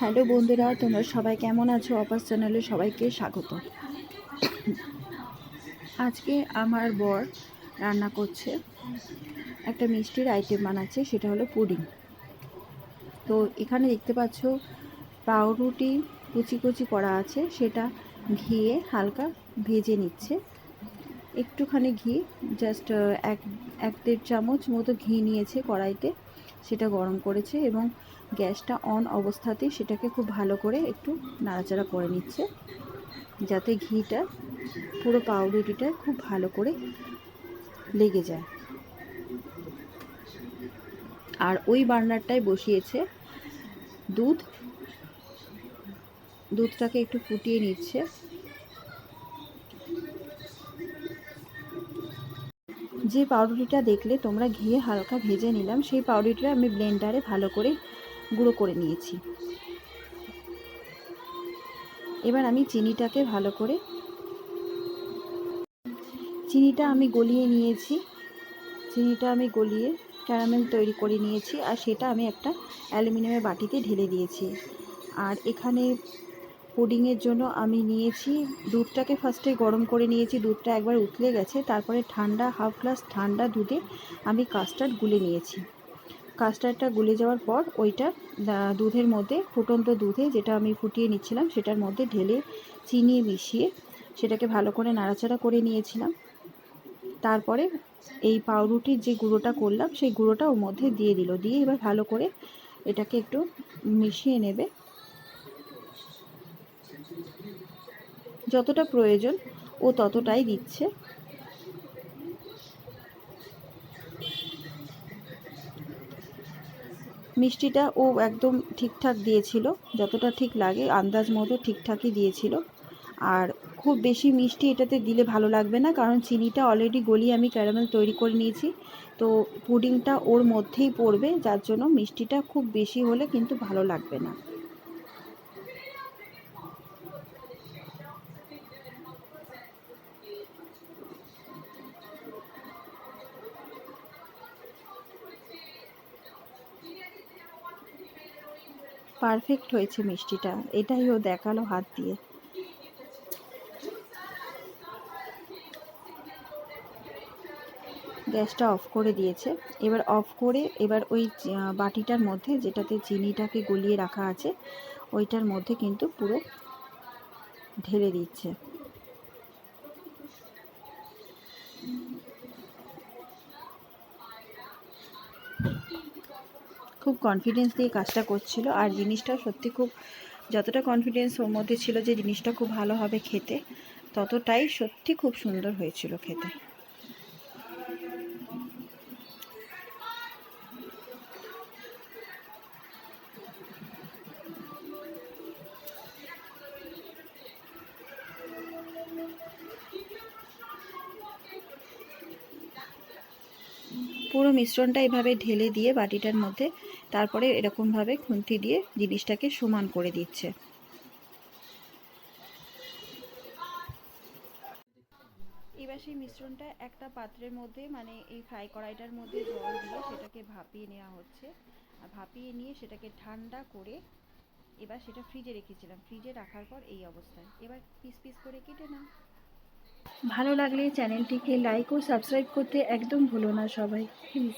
Hello বন্ধুরা, তোমরা সবাই কেমন আছো? অপাস চ্যানেলে সবাইকে স্বাগত। আজকে আমার বর রান্না করছে, একটা মিষ্টির আইটেম বানাচ্ছে, সেটা হলো পুডিং। তো এখানে দেখতে পাচ্ছ, পাউরুটি কুচি কুচি করা আছে, সেটা ঘিয়ে হালকা ভেজে নিচ্ছে। একটুখানি ঘি জাস্ট এক এক দেড় চামচ মতো ঘি নিয়েছে কড়াইতে। সেটা গরম করেছে এবং গ্যাসটা অন অবস্থাতেই সেটাকে খুব ভালো করে একটু নাড়াচাড়া করে নিচ্ছে। যাতে ঘিটা, পুরো পাউরুটিটা খুব ভালো করে লেগে যায়। আর ওই বার্নারটায় বসিয়েছে দুধ। দুধটাকে একটু ফুটিয়ে নিচ্ছে। যে পাউরুটিটা দেখলে তোমরা ঘিয়ে হালকা ভেজে নিলাম, সেই পাউরুটিটা আমি ব্লেন্ডারে ভালো করে গুঁড়ো করে নিয়েছি। এবার আমি চিনিটাকে ভালো করে চিনিটা আমি গলিয়ে নিয়েছি। চিনিটা আমি গলিয়ে ক্যারামেল তৈরি করে নিয়েছি আর সেটা আমি একটা অ্যালুমিনিয়ামের বাটিতে ঢেলে দিয়েছি। আর এখানে পুডিংয়ের জন্য আমি নিয়েছি, দুধটাকে ফার্স্টে গরম করে নিয়েছি, দুধটা একবার উতলে গেছে, তারপরে ঠান্ডা হাফ গ্লাস ঠান্ডা দুধে আমি কাস্টার্ড গুলে নিয়েছি। কাস্টার্ডটা গুলে যাওয়ার পর ওইটা দুধের মধ্যে, ফুটন্ত দুধে যেটা আমি ফুটিয়ে নিচ্ছিলাম, সেটার মধ্যে ঢেলে চিনি মিশিয়ে সেটাকে ভালো করে নাড়াচাড়া করে নিয়েছিলাম। তারপরে এই পাউরুটির যে গুঁড়োটা করলাম, সেই গুঁড়োটা ওর মধ্যে দিয়ে দিল, দিয়ে এবার ভালো করে এটাকে একটু মিশিয়ে নেবে। যতটা প্রয়োজন ও ততটাই দিচ্ছে। মিষ্টিটা ও একদম ঠিকঠাক দিয়েছিল, যতটা ঠিক লাগে, আন্দাজ মতো ঠিকঠাকই দিয়েছিল। আর খুব বেশি মিষ্টি এটাতে দিলে ভালো লাগবে না, কারণ চিনিটা অলরেডি গলিয়ে আমি ক্যারামেল তৈরি করে নিয়েছি। তো পুডিংটা ওর মধ্যেই পড়বে, যার জন্য মিষ্টিটা খুব বেশি হলে কিন্তু ভালো লাগবে না। পারফেক্ট হয়েছে মিষ্টিটা। এটাই ও দেখাল হাত দিয়ে। গ্যাসটা অফ করে দিয়েছে। এবার অফ করে এবার ওই বাটিটার মধ্যে যেটাতে চিনিটাকে গলিয়ে রাখা আছে, ওইটার মধ্যে কিন্তু পুরো ঢেলে দিচ্ছে। খুব কনফিডেন্স দিয়ে কাজটা করছিল আর জিনিসটা সত্যি খুব যতটা কনফিডেন্স ওর মধ্যে ছিল যে জিনিসটা খুব ভালো হবে খেতে, ততটাই সত্যি খুব সুন্দর হয়েছিল খেতে। পুরো মিশ্রণটা এভাবে ঢেলে দিয়ে বাটিটার মধ্যে তারপরে এরকমভাবে খুন্তি দিয়ে জিনিসটাকে সমান করে দিচ্ছে। এবার সেই মিশ্রণটা একটা পাত্রের মধ্যে মানে এই ফ্রাই কড়াইটার মধ্যে জল দিয়ে সেটাকে ভাপিয়ে নেওয়া হচ্ছে। আর ভাপিয়ে নিয়ে সেটাকে ঠান্ডা করে এবার সেটা ফ্রিজে রেখেছিলাম। ফ্রিজে রাখার পর এই অবস্থায়। এবার পিস পিস করে কেটে নাও। ভালো লাগলে চ্যানেলটিকে লাইক ও সাবস্ক্রাইব করতে একদম ভুলো না সবাই প্লিজ